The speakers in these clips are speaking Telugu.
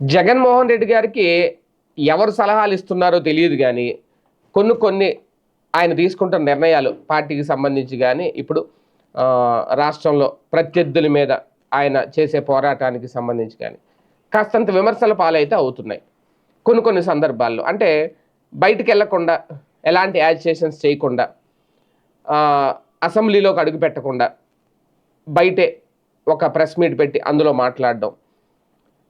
జగన్మోహన్ రెడ్డి గారికి ఎవరు సలహాలు ఇస్తున్నారో తెలియదు కానీ కొన్ని కొన్ని ఆయన తీసుకుంటున్న నిర్ణయాలు పార్టీకి సంబంధించి కానీ ఇప్పుడు రాష్ట్రంలో ప్రత్యర్థుల మీద ఆయన చేసే పోరాటానికి సంబంధించి కానీ కాస్తంత విమర్శల పాలైతే అవుతున్నాయి. కొన్ని కొన్ని సందర్భాల్లో. అంటే బయటికి వెళ్ళకుండా ఎలాంటి యాజిటేషన్స్ చేయకుండా అసెంబ్లీలోకి అడుగు పెట్టకుండా బయటే ఒక ప్రెస్ మీట్ పెట్టి అందులో మాట్లాడడం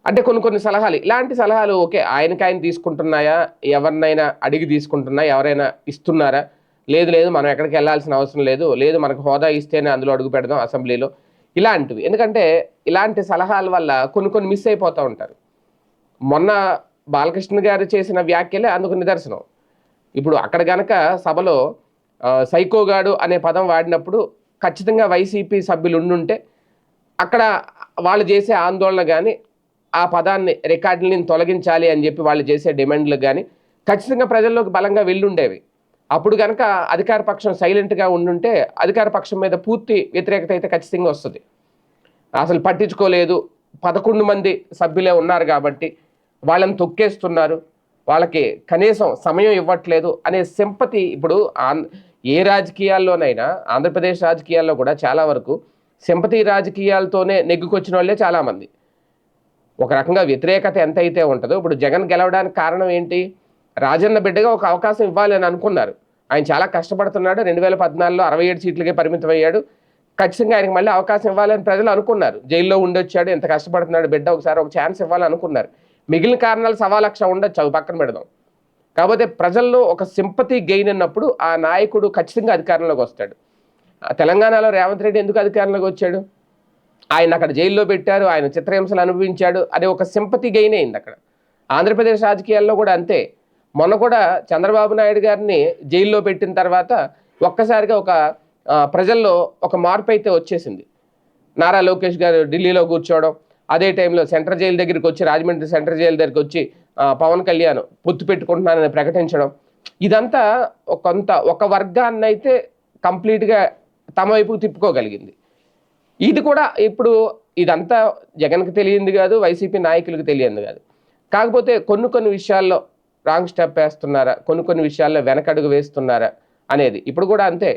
అంటే కొన్ని కొన్ని సలహాలు ఇలాంటి సలహాలు ఓకే ఆయనకి ఆయన తీసుకుంటున్నాయా? ఎవరినైనా అడిగి తీసుకుంటున్నా ఎవరైనా ఇస్తున్నారా? లేదు లేదు మనం ఎక్కడికి వెళ్ళాల్సిన అవసరం లేదు లేదు మనకు హోదా ఇస్తేనే అందులో అడుగు పెడదాం అసెంబ్లీలో. ఇలాంటివి. ఎందుకంటే ఇలాంటి సలహాల వల్ల కొన్ని కొన్ని మిస్ అయిపోతూ ఉంటారు. మొన్న బాలకృష్ణ గారు చేసిన వ్యాఖ్యలే అందుకు నిదర్శనం. ఇప్పుడు అక్కడ గనక సభలో సైకోగాడు అనే పదం వాడినప్పుడు ఖచ్చితంగా వైసీపీ సభ్యులు ఉండుంటే అక్కడ వాళ్ళు చేసే ఆందోళన కానీ ఆ పదాన్ని రికార్డుని తొలగించాలి అని చెప్పి వాళ్ళు చేసే డిమాండ్లు కానీ ఖచ్చితంగా ప్రజల్లోకి బలంగా వెళ్ళుండేవి. అప్పుడు కనుక అధికార పక్షం సైలెంట్గా ఉండుంటే అధికార పక్షం మీద పూర్తి వ్యతిరేకత అయితే ఖచ్చితంగా వస్తుంది. అసలు పట్టించుకోలేదు. పదకొండు మంది సభ్యులే ఉన్నారు కాబట్టి వాళ్ళని తొక్కేస్తున్నారు. వాళ్ళకి కనీసం సమయం ఇవ్వట్లేదు అనే సింపతి ఇప్పుడు ఏ రాజకీయాల్లోనైనా ఆంధ్రప్రదేశ్ రాజకీయాల్లో కూడా చాలా వరకు సింపతి రాజకీయాలతోనే నెగ్గుకొచ్చిన వాళ్ళే చాలామంది ఒక రకంగా వ్యతిరేకత ఎంత అయితే ఉంటుందో ఇప్పుడు జగన్ గెలవడానికి కారణం ఏంటి? రాజన్న బిడ్డగా ఒక అవకాశం ఇవ్వాలి అని అనుకున్నారు. ఆయన చాలా కష్టపడుతున్నాడు. రెండు వేల పద్నాలుగులో అరవై ఏడు సీట్లకే పరిమితం అయ్యాడు ఖచ్చితంగా ఆయనకి మళ్ళీ అవకాశం ఇవ్వాలని ప్రజలు అనుకున్నారు. జైల్లో ఉండొచ్చాడు. ఎంత కష్టపడుతున్నాడు బిడ్డ ఒకసారి ఒక ఛాన్స్ ఇవ్వాలనుకున్నారు మిగిలిన కారణాలు సవా లక్ష ఉండొచ్చు అవి పక్కన పెడదాం. కాకపోతే ప్రజల్లో ఒక సింపతి గెయిన్ అన్నప్పుడు ఆ నాయకుడు ఖచ్చితంగా అధికారంలోకి వస్తాడు. తెలంగాణలో రేవంత్ రెడ్డి ఎందుకు అధికారంలోకి వచ్చాడు? ఆయన అక్కడ జైల్లో పెట్టారు ఆయన చిత్రహింసలు అనుభవించాడు. అదే ఒక సింపతి గెయిన్ అయింది అక్కడ. ఆంధ్రప్రదేశ్ రాజకీయాల్లో కూడా అంతే. మొన్న కూడా చంద్రబాబు నాయుడు గారిని జైల్లో పెట్టిన తర్వాత ఒక్కసారిగా ఒక ప్రజల్లో ఒక మార్పు అయితే వచ్చేసింది. నారా లోకేష్ గారు ఢిల్లీలో కూర్చోవడం అదే టైంలో సెంట్రల్ జైలు దగ్గరికి వచ్చి రాజమండ్రి సెంట్రల్ జైలు దగ్గరికి వచ్చి పవన్ కళ్యాణ్ పొత్తు పెట్టుకుంటున్నానని ప్రకటించడం. ఇదంతా కొంత ఒక వర్గాన్ని అయితే కంప్లీట్గా తమ వైపుకు తిప్పుకోగలిగింది. ఇది కూడా ఇప్పుడు ఇదంతా జగన్కి తెలియంది కాదు వైసీపీ నాయకులకు తెలియంది కాదు. కాకపోతే కొన్ని కొన్ని విషయాల్లో రాంగ్ స్టెప్ వేస్తున్నారా కొన్ని కొన్ని విషయాల్లో వెనకడుగు వేస్తున్నారా అనేది ఇప్పుడు కూడా అంతే.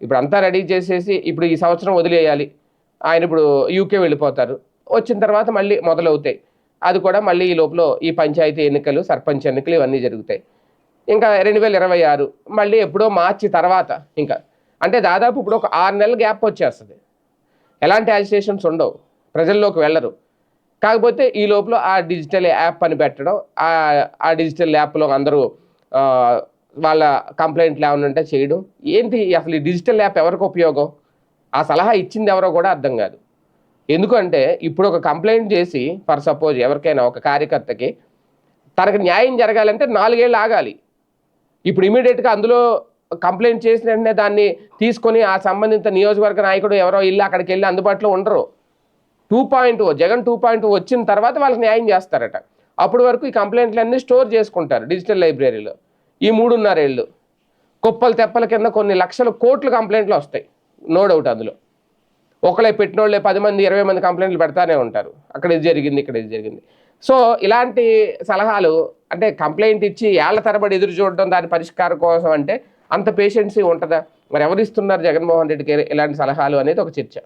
ఇప్పుడు అంతా రెడీ చేసేసి ఇప్పుడు ఈ సంవత్సరం వదిలేయాలి. ఆయన ఇప్పుడు యూకే వెళ్ళిపోతారు. వచ్చిన తర్వాత మళ్ళీ మొదలవుతాయి. అది కూడా మళ్ళీ ఈ లోపల ఈ పంచాయతీ ఎన్నికలు సర్పంచ్ ఎన్నికలు ఇవన్నీ జరుగుతాయి. ఇంకా రెండు వేల ఇరవై ఆరు మళ్ళీ ఎప్పుడో మార్చి తర్వాత ఇంకా. అంటే దాదాపు ఇప్పుడు ఒక ఆరు నెలల గ్యాప్ వచ్చేస్తుంది. ఎలాంటి యాజిటేషన్స్ ఉండవు. ప్రజల్లోకి వెళ్ళరు. కాకపోతే ఈ లోపల ఆ డిజిటల్ యాప్ అని పెట్టడం ఆ డిజిటల్ యాప్లో అందరూ వాళ్ళ కంప్లైంట్లు ఏమైనా ఉంటే చేయడం. ఏంటి అసలు ఈ డిజిటల్ యాప్ ఎవరికి ఉపయోగం? ఆ సలహా ఇచ్చింది ఎవరో కూడా అర్థం కాదు. ఎందుకంటే ఇప్పుడు ఒక కంప్లైంట్ చేసి ఫర్ సపోజ్ ఎవరికైనా ఒక కార్యకర్తకి తనకు న్యాయం జరగాలంటే నాలుగేళ్ళు ఆగాలి. ఇప్పుడు ఇమీడియట్గా అందులో కంప్లైంట్ చేసిన వెంటనే దాన్ని తీసుకొని ఆ సంబంధిత నియోజకవర్గ నాయకుడు ఎవరో ఇల్లు అక్కడికి వెళ్ళి అందుబాటులో ఉండరు. Two point Jagan two point వచ్చిన తర్వాత వాళ్ళకి న్యాయం చేస్తారట. అప్పటి వరకు ఈ కంప్లైంట్లన్నీ స్టోర్ చేసుకుంటారు డిజిటల్ లైబ్రరీలో. ఈ మూడున్నరేళ్ళు. కుప్పలు తెప్పల కింద కొన్ని లక్షల కోట్లు కంప్లైంట్లు వస్తాయి. నో డౌట్ అందులో. ఒకళ్ళే పెట్టినోళ్ళే పది మంది ఇరవై మంది కంప్లైంట్లు పెడతానే ఉంటారు. అక్కడ ఇది జరిగింది ఇక్కడ ఇది జరిగింది. సో ఇలాంటి సలహాలు అంటే కంప్లైంట్ ఇచ్చి ఏళ్ళ తరబడి ఎదురు చూడడం దాని పరిష్కారం కోసం అంటే అంత పేషెన్సీ ఉంటుందా? మరి ఎవరు ఇస్తున్నారు జగన్మోహన్ రెడ్డికి ఇలాంటి సలహాలు అనేది ఒక చర్చ.